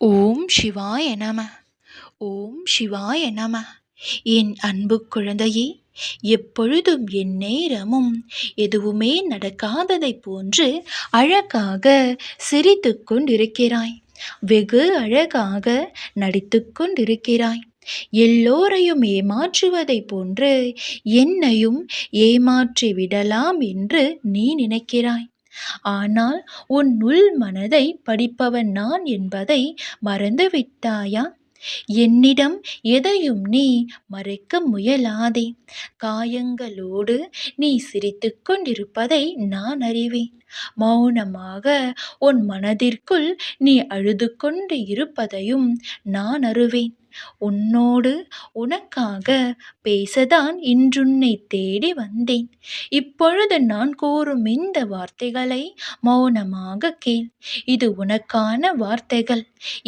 ஓம் சிவாய நம. ஓம் சிவாய நம. என் அன்பு குழந்தையே எப்பொழுதும் என் நேரமும் எதுவுமே நடக்காததைப் போன்று அழகாக சிரித்து கொண்டிருக்கிறாய். வெகு அழகாக நடித்து கொண்டிருக்கிறாய். எல்லோரையும் ஏமாற்றுவதைப் போன்று என்னையும் ஏமாற்றி விடலாம் என்று நீ நினைக்கிறாய். ஆனால் உன் உள் மனதை படிப்பவன் நான் என்பதை மறந்துவிட்டாயா? என்னிடம் எதையும் நீ மறைக்க முயலாதே. காயங்களோடு நீ சிரித்து கொண்டிருப்பதை நான் அறிவேன். மௌனமாக உன் மனதிற்குள் நீ அழுது கொண்டு இருப்பதையும் நான் அறிவேன். உன்னோடு உனக்காக பேசதான் இன்றுன்னை தேடி வந்தேன். இப்பொழுது நான் கூறும் இந்த வார்த்தைகளை மௌனமாக கேள். இது உனக்கான வார்த்தைகள்.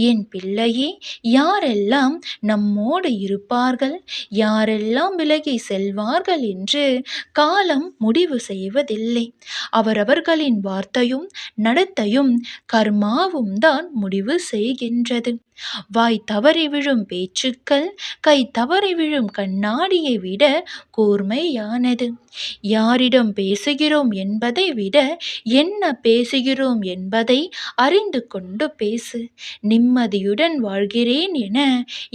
என் பிள்ளையே யாரெல்லாம் நம்மோடு இருப்பார்கள் யாரெல்லாம் விலகி செல்வார்கள் என்று காலம் முடிவு செய்வதில்லை. அவரவர்களின் வார்த்தையும் நடத்தையும் கர்மாவும் தான் முடிவு செய்கின்றது. வாய் தவறி விழும் பேச்சுக்கள் கை தவறி விழும் கண்ணாடியை விட கூர்மையானது. யாரிடம் பேசுகிறோம் என்பதை விட என்ன பேசுகிறோம் என்பதை அறிந்து கொண்டு பேசு. நிம்மதியுடன் வாழ்கிறேன் என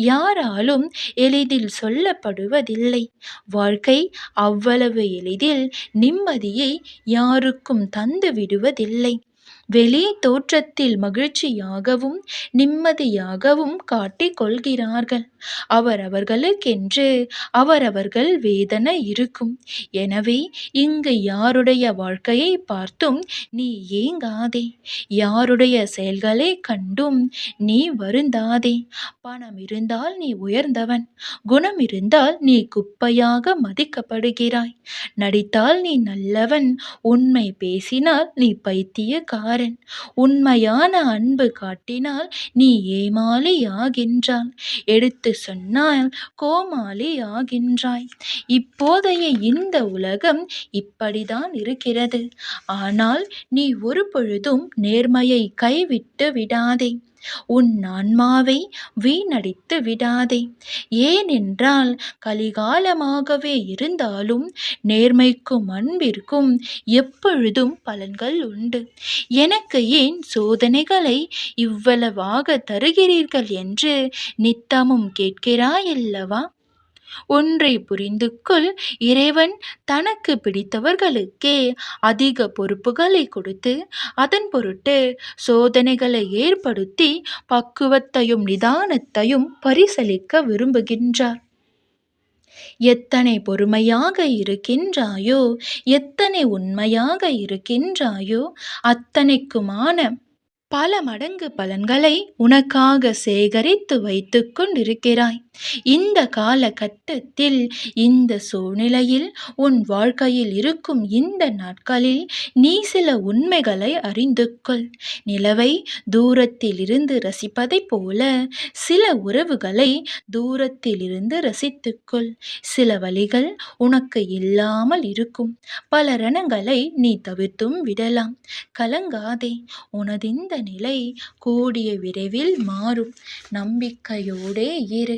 யாராலும் எளிதில் சொல்லப்படுவதில்லை. வாழ்க்கை அவ்வளவு எளிதில் நிம்மதியை யாருக்கும் தந்து விடுவதில்லை வெளி தோற்றத்தில் மகிழ்ச்சியாகவும் நிம்மதியாகவும் காட்டிக் கொள்கிறார்கள் அவரவர்களுக்கென்று அவரவர்கள் வேதனை இருக்கும். எனவே இங்கு யாருடைய வாழ்க்கையை பார்த்தும் நீ ஏங்காதே. யாருடைய செயல்களை கண்டும் நீ வருந்தாதே. பணம் இருந்தால் நீ உயர்ந்தவன். குணம் இருந்தால் நீ குப்பையாக மதிக்கப்படுகிறாய். நடித்தால் நீ நல்லவன். உண்மை பேசினால் நீ பைத்தியக்காரன். உண்மையான அன்பு காட்டினால் நீ ஏமாளி ஆகின்றான் எடுத்து சொன்னால் கோமாளி ஆகின்றாய் இப்போதைய இந்த உலகம் இப்படிதான் இருக்கிறது. ஆனால் நீ ஒரு பொழுதும் நேர்மையை கைவிட்டு விடாதே. உன் ஆன்மாவை வீணடித்து விடாதே. ஏனென்றால் கலிகாலமாகவே இருந்தாலும் நேர்மைக்கும் அன்பிற்கும் எப்பொழுதும் பலன்கள் உண்டு. எனக்கு ஏன் சோதனைகளை இவ்வளவாக தருகிறீர்கள் என்று நித்தமும் கேட்கிறாயல்லவா? ஒன்றை புரிந்து கொள். இறைவன் தனக்கு பிடித்தவர்களுக்கே அதிக பொறுப்புகளை கொடுத்து அதன் பொருட்டு சோதனைகளை ஏற்படுத்தி பக்குவத்தையும் நிதானத்தையும் பரிசலிக்க விரும்புகின்றார். எத்தனை பொறுமையாக இருக்கின்றாயோ எத்தனை உண்மையாக இருக்கின்றாயோ அத்தனைக்குமான பல மடங்கு பலன்களை உனக்காக சேகரித்து வைத்து கொண்டிருக்கிறாய். இந்த காலகட்டத்தில் இந்த சூழ்நிலையில் உன் வாழ்க்கையில் இருக்கும் இந்த நாட்களில் நீ சில உண்மைகளை அறிந்து கொள். நிலவை தூரத்தில் இருந்து ரசிப்பதைப் போல சில உறவுகளை தூரத்தில் இருந்து ரசித்துக்கொள் சில வழிகள் உனக்கு இல்லாமல் இருக்கும். பல ரணங்களை நீ தவிர்த்தும் விடலாம். கலங்காதே உனது இந்த நிலை கூடிய விரைவில் மாறும். நம்பிக்கையோடே இரு.